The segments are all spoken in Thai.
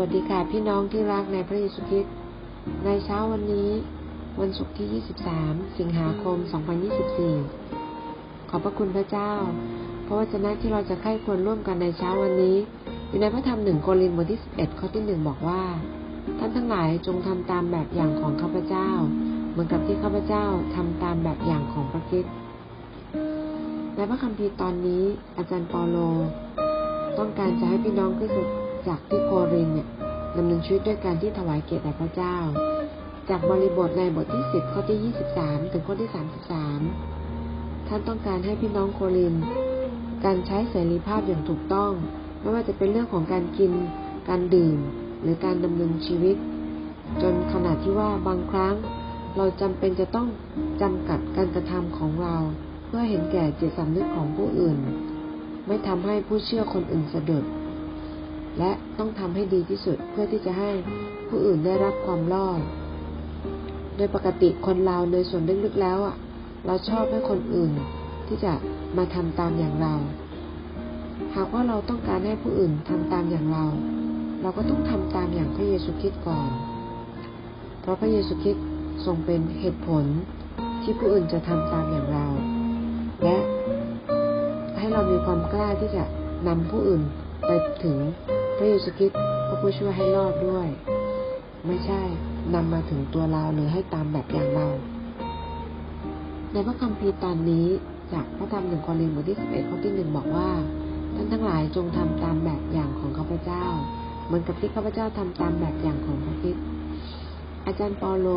วัสดีค่ะพี่น้องที่รักในพระเยซูคริสต์ในเช้าวันนี้ วันศุกร์ที่ 23 สิงหาคม 2024 ขอบพระคุณพระเจ้า เพราะว่าจะนัที่เราจะใคร่ควรร่วมกันในเช้าวันนี้ อยู่ในพระธรรมหนึ่งโครินบทที่ 11 ข้อที่1บอกว่า ท่านทั้งหลายจงทำตามแบบอย่างของข้าพเจ้า เหมือนกับที่ข้าพเจ้าทำตามแบบอย่างของพระคริสต์ในพระคัมภีร์ตอนนี้อาจารย์ปอโล ต้องการจะให้พี่น้องคริสต จากที่โครินเนี่ยดำเนินชีวิตด้วยการที่ถวายเกียรติแด่พระเจ้า จากบริบทในบทที่สิบข้อที่ยี่สิบสามถึงข้อที่สามสิบสามท่านต้องการให้พี่น้องโคริน การใช้เสรีภาพอย่างถูกต้อง ไม่ว่าจะเป็นเรื่องของการกิน การดื่ม หรือการดำเนินชีวิต จนขนาดที่ว่าบางครั้ง เราจำเป็นจะต้องจำกัดการกระทำของเรา เพื่อเห็นแก่จิตสำนึกของผู้อื่น ไม่ทำให้ผู้เชื่อคนอื่นสะดุด และต้องทำให้ดีที่สุดเพื่อที่จะให้ผู้อื่นได้รับความรอด โดยปกติคนเราโดยส่วนลึกๆแล้วอะ เราชอบให้คนอื่นที่จะมาทำตามอย่างเรา หากว่าเราต้องการให้ผู้อื่นทำตามอย่างเรา เราก็ต้องทำตามอย่างพระเยซูคริสต์ก่อน เพราะพระเยซูคริสต์ทรงเป็นเหตุผลที่ผู้อื่นจะทำตามอย่างเรา และให้เรามีความกล้าที่จะนำผู้อื่นไปถึง พระเยซูคริสต์พระผู้ช่วยให้รอดด้วย ไม่ใช่นำมาถึงตัวเราหรือให้ตามแบบอย่างเรา ในพระคัมภีร์ตอนนี้จากพระธรรมหนึ่งครินธ์บทที่สิบเอ็ดข้อที่หนึ่งบอกว่าท่านทั้งหลายจงทำตามแบบอย่างของข้าพเจ้า เหมือนกับที่ข้าพเจ้าทำตามแบบอย่างของพระคิดอาจารย์เปาโล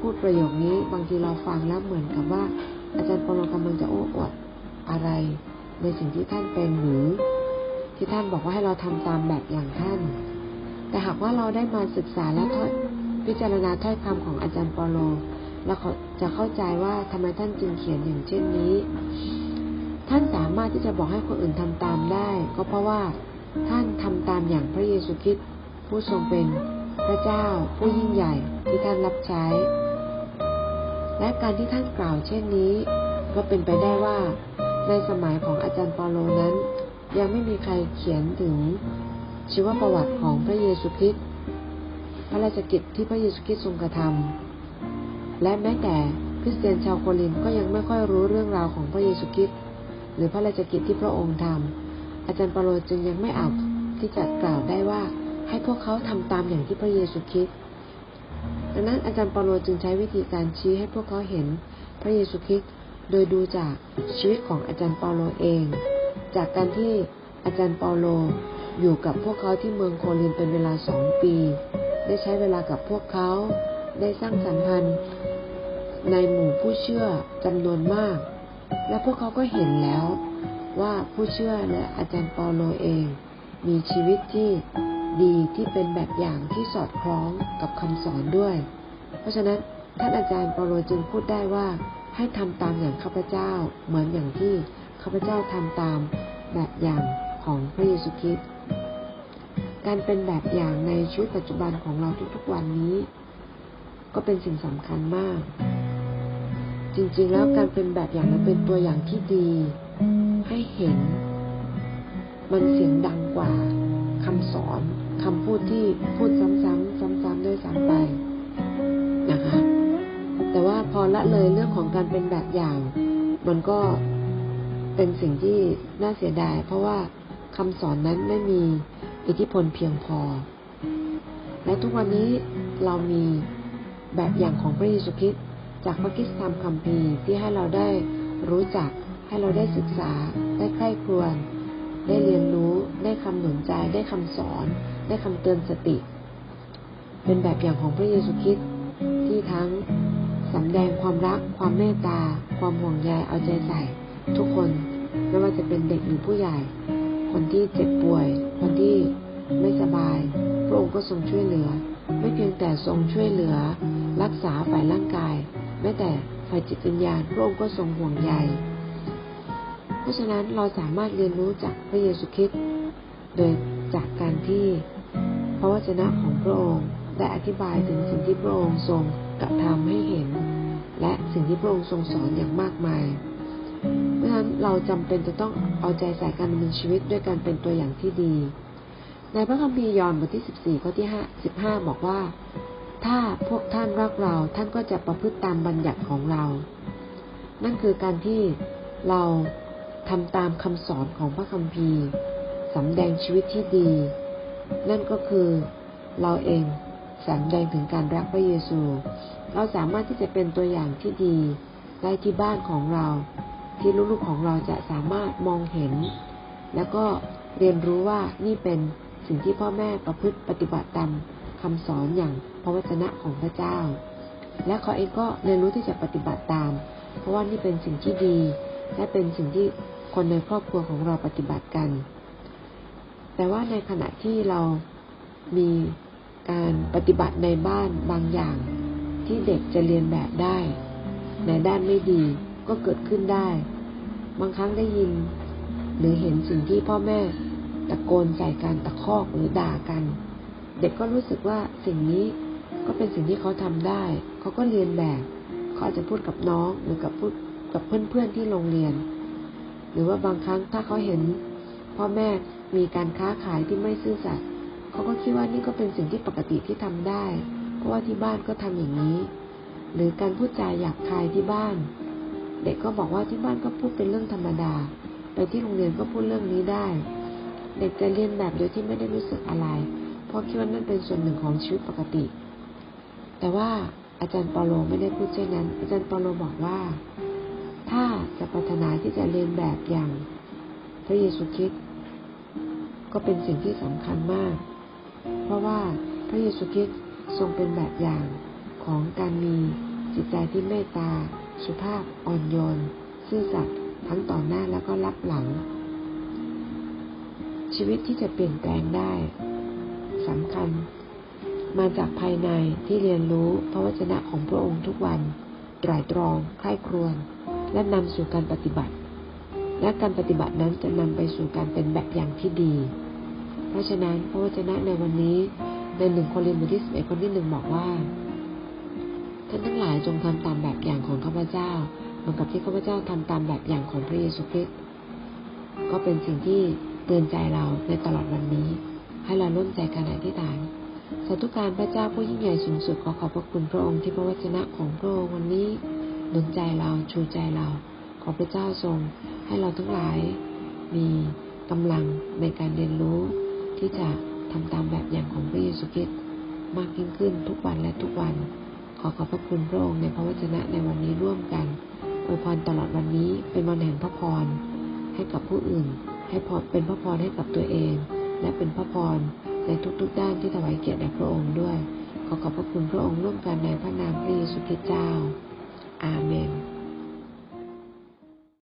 พูดประโยคนี้บางทีเราฟังแล้วเหมือนกับว่า อาจารย์เปาโลกำลังจะโอ้อวดอะไร ในสิ่งที่ท่านเป็นหรือ ที่ท่านบอกว่าให้เราทำตามแบบอย่างท่าน แต่หากว่าเราได้มาศึกษาและทอดพิจารณาถ้อยคำของอาจารย์ปอโลเราจะเข้าใจว่าทำไมท่านจึงเขียนอย่างเช่นนี้ ท่านสามารถที่จะบอกให้คนอื่นทำตามได้ ก็เพราะว่าท่านทำตามอย่างพระเยซูคริสต์ผู้ทรงเป็นพระเจ้าผู้ยิ่งใหญ่ที่ท่านรับใช้ และการที่ท่านกล่าวเช่นนี้ ก็เป็นไปได้ว่า ในสมัยของอาจารย์ปอโลนั้น ยังไม่มีใครเขียนถึงชีวประวัติของพระเยซูคริสต์พระราชกิจที่พระเยซูคริสต์ทรงกระทำและแม้แต่คริสเตียนชาวโคลินก็ยังไม่ค่อยรู้เรื่องราวของพระเยซูคริสต์หรือพระราชกิจที่พระองค์ทำอาจารย์เปโลจึงยังไม่อาจที่จะกล่าวได้ว่าให้พวกเขาทำตามอย่างที่พระเยซูคริสต์ดังนั้นอาจารย์เปโลจึงใช้วิธีการชี้ให้พวกเขาเห็นพระเยซูคริสต์โดยดูจากชีวิตของอาจารย์เปโลเอง จากการที่อาจารย์เปาโลอยู่กับพวกเขาที่เมืองโคลินเป็นเวลาสองปี ได้ใช้เวลากับพวกเขา ได้สร้างสัมพันธ์ในหมู่ผู้เชื่อจำนวนมาก และพวกเขาก็เห็นแล้วว่าผู้เชื่อและอาจารย์เปาโลเอง มีชีวิตที่ดีที่เป็นแบบอย่างที่สอดคล้องกับคำสอนด้วย เพราะฉะนั้นท่านอาจารย์เปาโลจึงพูดได้ว่าให้ทำตามอย่างข้าพเจ้าเหมือนอย่างที่ ข้าพเจ้าทำตามแบบอย่างของพระเยซูคริสต์การเป็นแบบอย่างในชีวิตปัจจุบันของเราทุกๆวันนี้ ก็เป็นสิ่งสำคัญมาก จริงๆแล้วการเป็นแบบอย่างมันเป็นตัวอย่างที่ดี ให้เห็น มันเสียงดังกว่าคำสอนคำพูดที่พูดซ้ำๆซ้ำๆด้วยซ้ำไปนะคะ แต่ว่าพอละเลยเรื่องของการเป็นแบบอย่าง มันก็ เป็นสิ่งที่น่าเสียดาย เพราะว่าคำสอนนั้นไม่มีอิทธิพลเพียงพอ และทุกวันนี้เรามีแบบอย่างของพระเยซูคริสต์จากพระคิสธรรมคัมภีร์ที่ให้เราได้รู้จัก ให้เราได้ศึกษา ได้ใคร่ครวญได้เรียนรู้ ได้คำหนุนใจ ได้คำสอน ได้คำเตือนสติ เป็นแบบอย่างของพระเยซูคริสต์ที่ทั้งสำแดงความรัก ความเมตตา ความห่วงใยเอาใจใส่ ทุกคน ไม่ว่าจะเป็นเด็กหรือผู้ใหญ่ คนที่เจ็บป่วย คนที่ไม่สบาย พระองค์ก็ทรงช่วยเหลือ ไม่เพียงแต่ทรงช่วยเหลือ รักษาฝ่ายร่างกาย แม้แต่ฝ่ายจิตวิญญาณพระองค์ก็ทรงห่วงใย เพราะฉะนั้นเราสามารถเรียนรู้จากพระเยซูคริสต์โดยจากการที่พระวจนะของพระองค์ได้อธิบายถึงสิ่งที่พระองค์ทรงกระทำให้เห็น และสิ่งที่พระองค์ทรงสอนอย่างมากมาย ราะฉะนั้นเราจำเป็นจะต้องเอาใจใส่การดำเนินชีวิตด้วยการเป็นตัวอย่างที่ดี ในพระคัมภีร์ยอห์นบทที่สิบสี่ข้อที่ห้าสิบห้าบอกว่า ถ้าพวกท่านรักเราท่านก็จะประพฤติตามบัญญัติของเรา นั่นคือการที่เราทำตามคำสอนของพระคัมภีร์สำแดงชีวิตที่ดี นั่นก็คือเราเองสำแดงถึงการรักพระเยซู เราสามารถที่จะเป็นตัวอย่างที่ดีได้ที่บ้านของเรา ที่ลูกๆของเราจะสามารถมองเห็น แล้วก็เรียนรู้ว่านี่เป็นสิ่งที่พ่อแม่ประพฤติปฏิบัติตามคำสอนอย่างพระวจนะของพระเจ้า และเขาเองก็เรียนรู้ที่จะปฏิบัติตาม เพราะว่านี่เป็นสิ่งที่ดี และเป็นสิ่งที่คนในครอบครัวของเราปฏิบัติกัน แต่ว่าในขณะที่เรามีการปฏิบัติในบ้านบางอย่าง ที่เด็กจะเรียนแบบได้ ในด้านไม่ดี ก็เกิดขึ้นได้ บางครั้งได้ยิน หรือเห็นสิ่งที่พ่อแม่ตะโกนใส่การตะคอกหรือด่ากัน เด็กก็รู้สึกว่าสิ่งนี้ก็เป็นสิ่งที่เขาทำได้ เขาก็เรียนแบบเขาอาจจะพูดกับน้องหรือกับพูดกับเพื่อนๆที่โรงเรียน หรือว่าบางครั้งถ้าเขาเห็น พ่อแม่มีการค้าขายที่ไม่ซื่อสัตย์เขาก็คิดว่านี่ก็เป็นสิ่งที่ปกติที่ทำได้ เพราะว่าที่บ้านก็ทำอย่างนี้ หรือการพูดจาหยาบคายที่บ้าน เด็กก็บอกว่าที่บ้านก็พูดเป็นเรื่องธรรมดา ไปที่โรงเรียนก็พูดเรื่องนี้ได้ เด็กจะเรียนแบบโดยที่ไม่ได้รู้สึกอะไร เพราะคิดว่านั่นเป็นส่วนหนึ่งของชีวิตปกติ แต่ว่าอาจารย์ปาโลไม่ได้พูดเช่นนั้น อาจารย์ปาโลบอกว่า ถ้าจะปรารถนาที่จะเรียนแบบอย่าง พระเยซูคริสต์ก็เป็นสิ่งที่สำคัญมาก เพราะว่าพระเยซูคริสต์ทรงเป็นแบบอย่างของการมีจิตใจที่เมตตา สุภาพอ่อนโยน ซื่อสัตย์ทั้งต่อหน้าแล้วก็รับหลัง ชีวิตที่จะเปลี่ยนแปลงได้สำคัญ มาจากภายในที่เรียนรู้พระวจนะของพระองค์ทุกวันไตร่ตรองใคร่ครวญและนำสู่การปฏิบัติ และการปฏิบัตินั้นจะนำไปสู่การเป็นแบบอย่างที่ดี เพราะฉะนั้นพระวจนะในวันนี้ในหนึ่งโครินธ์บทที่สิบเอ็ดคนที่หนึ่งบอกว่า ท่านทั้งหลายจงทำตามแบบอย่างของข้าพเจ้า เหมือนกับที่ข้าพเจ้าทำตามแบบอย่างของพระเยซูคริสต์ก็เป็นสิ่งที่เตือนใจเราในตลอดวันนี้ ให้เราร่วมใจการอธิษฐานสาธุการพระเจ้าผู้ยิ่งใหญ่สูงสุดขอขอบพระคุณพระองค์ที่พระวจนะของพระองค์วันนี้หนุนใจเราชูใจเรา ขอพระเจ้าทรง ให้เราทั้งหลาย มีกำลังในการเรียนรู้ ที่จะทำตามแบบอย่างของพระเยซูคริสต์มากยิ่งขึ้นทุกวันและทุกวัน ขอขอบพระคุณพระองค์ในพระวจนะในวันนี้ร่วมกันอวยพรตลอดวันนี้เป็นวันแห่งพระพรให้กับผู้อื่น ให้พอเป็นพระพรให้กับตัวเอง และเป็นพระพรในทุกๆด้านที่ถวายเกียรติแด่พระองค์ด้วย ขอขอบพระคุณพระองค์ร่วมกันในพระนามพระเยซูคริสต์เจ้า อาเมน